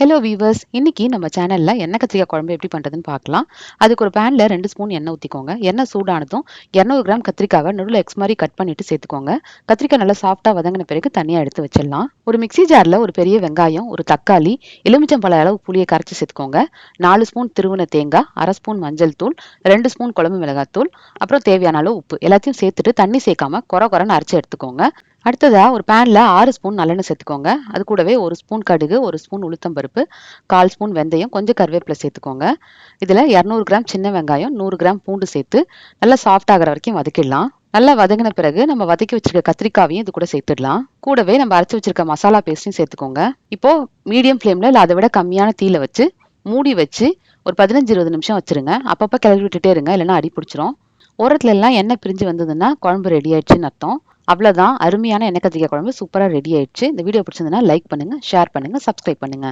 Hello viewers இன்னைக்கு நம்ம சேனலில் எண்ணெய் கத்திரிக்காய் குழம்பு எப்படி பண்ணுறதுன்னு பார்க்கலாம். அதுக்கு ஒரு பேனில் ரெண்டு ஸ்பூன் எண்ணெய் ஊற்றிக்கோங்க எண்ணெய் சூடானதும் இரநூறு கிராம் கத்திரிக்காவை நடுவில் எக்ஸ் மாதிரி கட் பண்ணிட்டு சேர்த்துக்கோங்க. கத்திரிக்காய் நல்லா சாஃப்டாக வதங்கின பிறகு தனியாக எடுத்து வச்சிடலாம். ஒரு மிக்சி ஜாரில் ஒரு பெரிய வெங்காயம் ஒரு தக்காளி எலுமிச்சம்பழ அளவு புளியை கரைச்சி சேர்த்துக்கோங்க. நாலு ஸ்பூன் திருவன தேங்காய் அரை ஸ்பூன் மஞ்சள் தூள் ரெண்டு ஸ்பூன் குழம்பு மிளகாய் தூள் அப்புறம் தேவையான அளவு உப்பு. எல்லாத்தையும் சேர்த்துட்டு தண்ணி சேர்க்காம குறை குறைன்னு அரைச்சி எடுத்துக்கோங்க. அடுத்ததாக ஒரு பேனில் ஆறு ஸ்பூன் நல்லெண்ணெய் சேர்த்துக்கோங்க. அது கூடவே ஒரு ஸ்பூன் கடுகு ஒரு ஸ்பூன் உளுத்தம் பருப்பு கால் ஸ்பூன் வெந்தயம் கொஞ்சம் கருவேப்பிலை சேர்த்துக்கோங்க. இதில் இரநூறு கிராம் சின்ன வெங்காயம் நூறு கிராம் பூண்டு சேர்த்து நல்லா சாஃப்ட் ஆகிற வரைக்கும் வதக்கிடலாம். நல்லா வதங்கின பிறகு நம்ம வதக்கி வச்சிருக்க கத்திரிக்காவையும் இது கூட சேர்த்துடலாம். கூடவே நம்ம அரைச்சி வச்சிருக்க மசாலா பேஸ்ட்டையும் சேர்த்துக்கோங்க. இப்போ மீடியம் ஃப்ளேமில் இல்லை அதை விட கம்மியான தீயில வச்சு மூடி வச்சு ஒரு பதினஞ்சு இருபது நிமிஷம் வச்சிருங்க. அப்பப்போ கிளறி விட்டுட்டே இருங்க இல்லைன்னா அடி பிடிச்சிரும். ஓரத்துல எல்லாம் எண்ணெய் பிரிஞ்சு வந்ததுன்னா குழம்பு ரெடி ஆயிடுச்சுன்னு அர்த்தம். அவ்வளோதான் அருமையான எண்ணெய் கத்திரிக்காய் குழம்பு சூப்பராக ரெடி ஆயிடுச்சு. இந்த வீடியோ பிடிச்சிருந்தனா லைக் பண்ணுங்கள் ஷேர் பண்ணுங்கள் சப்ஸ்கிரைப் பண்ணுங்க.